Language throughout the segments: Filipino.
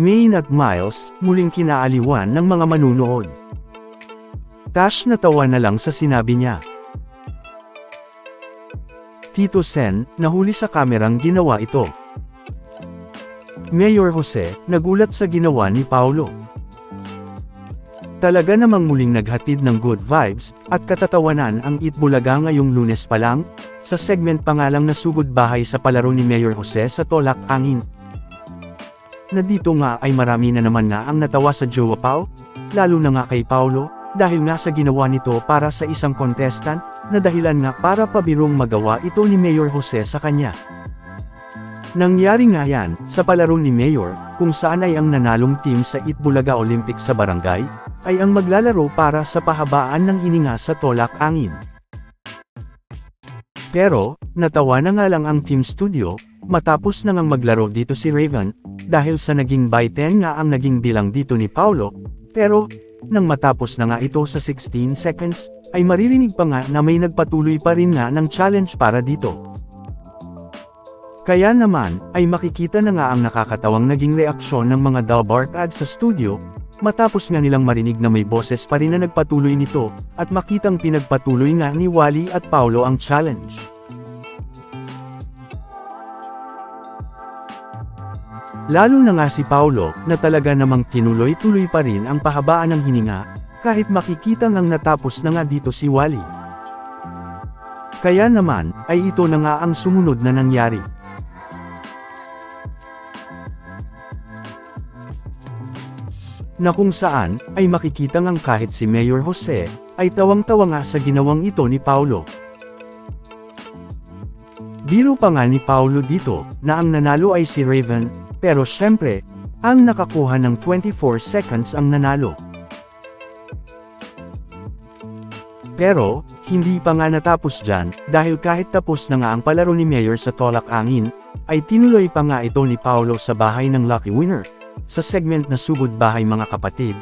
Maine at Miles, muling kinaaliwan ng mga manunood. Tash natawa na lang sa sinabi niya. Tito Sen, nahuli sa kamerang ginawa ito. Mayor Jose, nagulat sa ginawa ni Paulo. Talaga namang muling naghatid ng good vibes, at katatawanan ang Itbulaga ngayong lunes pa lang, sa segment pangalang nasugod bahay sa palaro ni Mayor Jose sa Tolak Angin. Na dito nga ay marami na naman nga ang natawa sa Jowa Pau, lalo na nga kay Paulo, dahil nga sa ginawa nito para sa isang contestant, na dahilan nga para pabirong magawa ito ni Mayor Jose sa kanya. Nangyari nga yan, sa palaro ni Mayor, kung saan ay ang nanalong team sa Itbulaga Olympics sa barangay, ay ang maglalaro para sa pahabaan ng ininga sa Tolak Angin. Pero, natawa na nga lang ang Team Studio, matapos na ngang maglaro dito si Raven, dahil sa naging by 10 nga ang naging bilang dito ni Paulo, pero, nang matapos na nga ito sa 16 seconds, ay maririnig pa nga na may nagpatuloy pa rin nga ng challenge para dito. Kaya naman, ay makikita na nga ang nakakatawang naging reaksyon ng mga Dalbark ads sa studio, matapos nga nilang marinig na may boses pa rin na nagpatuloy nito, at makitang pinagpatuloy nga ni Wally at Paulo ang challenge. Lalo na nga si Paulo, na talaga namang tinuloy-tuloy pa rin ang pahabaan ng hininga, kahit makikita ngang natapos na nga dito si Wally. Kaya naman, ay ito na nga ang sumunod na nangyari. na kung saan, ay makikita ngang kahit si Mayor Jose, ay tawang-tawa nga sa ginawang ito ni Paulo. Biro pa nga ni Paulo dito, na ang nanalo ay si Raven, pero syempre, ang nakakuha ng 24 seconds ang nanalo. Pero, hindi pa nga natapos dyan, dahil kahit tapos na nga ang palaro ni Mayor sa Tolak Angin, ay tinuloy pa nga ito ni Paulo sa bahay ng Lucky Winner, sa segment na Sugod Bahay Mga Kapatid,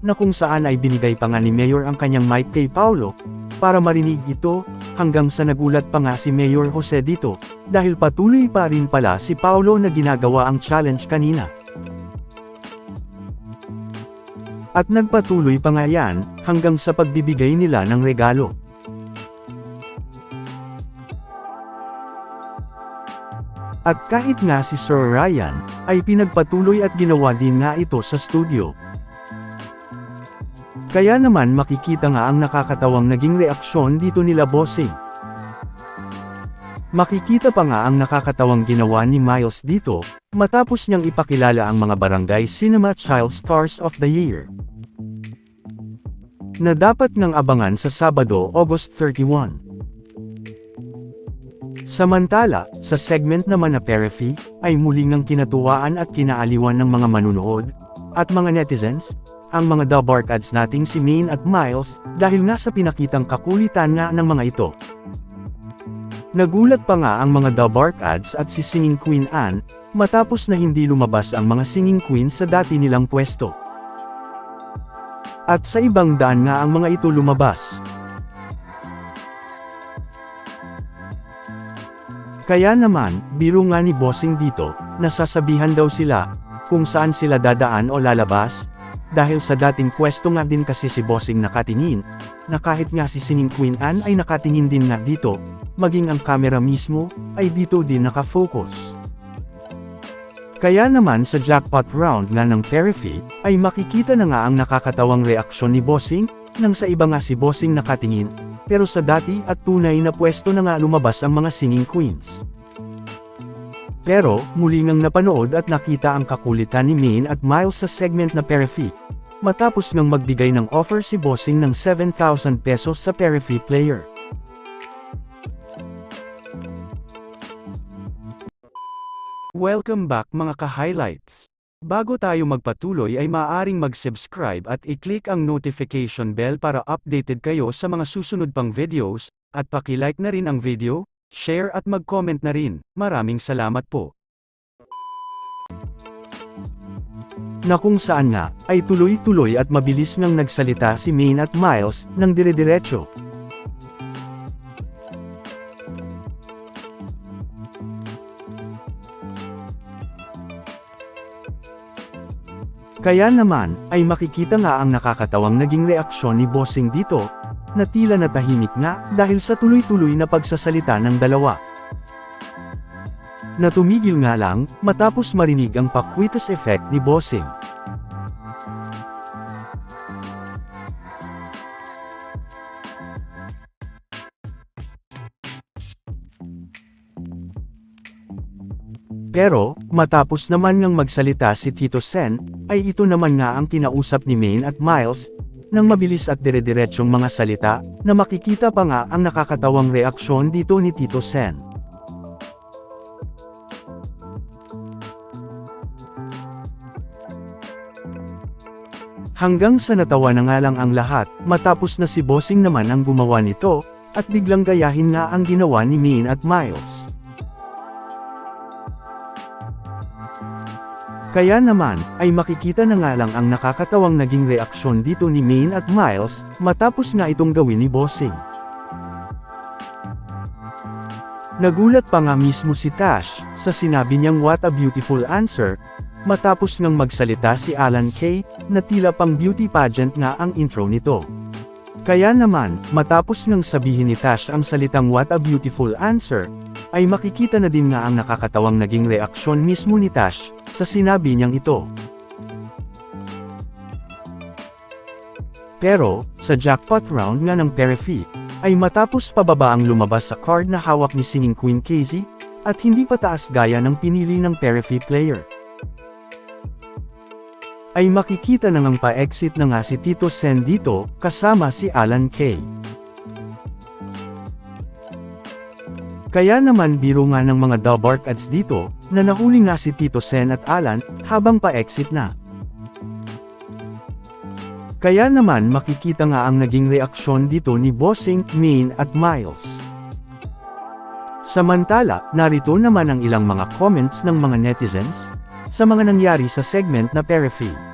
na kung saan ay binigay pa nga ni Mayor ang kanyang mic kay Paulo, para marinig ito, hanggang sa nagulat pa nga si Mayor Jose dito, dahil patuloy pa rin pala si Paulo na ginagawa ang challenge kanina. At nagpatuloy pa nga yan, hanggang sa pagbibigay nila ng regalo. At kahit nga si Sir Ryan, ay pinagpatuloy at ginawa din nga ito sa studio. Kaya naman makikita nga ang nakakatawang naging reaksyon dito nila bossing. Makikita pa nga ang nakakatawang ginawa ni Miles dito, matapos niyang ipakilala ang mga barangay Cinema Child Stars of the Year. Na dapat ngang abangan sa Sabado, August 31. Samantala, sa segment naman na Perify, ay muli ngang kinatuwaan at kinaaliwan ng mga manunood, at mga netizens, ang mga Dabark ads nating si Maine at Miles, dahil nga sa pinakitang kakulitan nga ng mga ito. Nagulat pa nga ang mga Dabark ads at si Singing Queen Anne, matapos na hindi lumabas ang mga Singing Queen sa dati nilang pwesto. At sa ibang daan nga ang mga ito lumabas. Kaya naman, biro nga ni Bossing dito, nasasabihan daw sila, kung saan sila dadaan o lalabas, dahil sa dating pwesto nga din kasi si Bossing nakatingin, na kahit nga si Singing Queen Anne ay nakatingin din nga dito, maging ang camera mismo, ay dito din nakafocus. Kaya naman sa jackpot round nga ng Perify, ay makikita na nga ang nakakatawang reaksyon ni Bossing, nang sa iba nga si Bossing nakatingin, pero sa dati at tunay na pwesto na nga lumabas ang mga singing queens. Pero, muli ngang napanood at nakita ang kakulitan ni Maine at Miles sa segment na Perify, matapos ngang magbigay ng offer si Bossing ng 7,000 pesos sa Perify player. Welcome back mga ka-highlights. Bago tayo magpatuloy ay maaaring mag-subscribe at i-click ang notification bell para updated kayo sa mga susunod pang videos, at paki-like na rin ang video, share at mag-comment na rin. Maraming salamat po. Na kung saan nga, ay tuloy-tuloy at mabilis ngang nagsalita si Maine at Miles, ng dire-diretso. Kaya naman, ay makikita nga ang nakakatawang naging reaksyon ni Bossing dito, na tila natahimik nga dahil sa tuloy-tuloy na pagsasalita ng dalawa. Natumigil nga lang, matapos marinig ang pakwitas effect ni Bossing. Pero, matapos naman ngang magsalita si Tito Sen, ay ito naman nga ang kinausap ni Maine at Miles, ng mabilis at dire-diretsyong mga salita, na makikita pa nga ang nakakatawang reaksyon dito ni Tito Sen. Hanggang sa natawa na nga lang ang lahat, matapos na si Bossing naman ang gumawa nito, at biglang gayahin nga ang ginawa ni Maine at Miles. Kaya naman, ay makikita na nga lang ang nakakatawang naging reaksyon dito ni Maine at Miles, matapos nga itong gawin ni Bossing. Nagulat pa nga mismo si Tash, sa sinabi niyang what a beautiful answer, matapos ngang magsalita si Alan Kay, na tila pang beauty pageant nga ang intro nito. Kaya naman, matapos ngang sabihin ni Tash ang salitang what a beautiful answer, ay makikita na din nga ang nakakatawang naging reaksyon mismo ni Tash, sa sinabi niyang ito. Pero, sa jackpot round nga ng Perifi, ay matapos pababa ang lumabas sa card na hawak ni Singing Queen Casey, at hindi pataas gaya ng pinili ng Perifi player. Ay makikita na ngang pa-exit na nga si Tito Sen dito, kasama si Alan Kay. Kaya naman biro nga ng mga Dubark ads dito, na nahuli nga si Tito Sen at Alan, habang pa-exit na. Kaya naman makikita nga ang naging reaksyon dito ni Bossing, Main at Miles. Samantala, narito naman ang ilang mga comments ng mga netizens, sa mga nangyari sa segment na Perifi.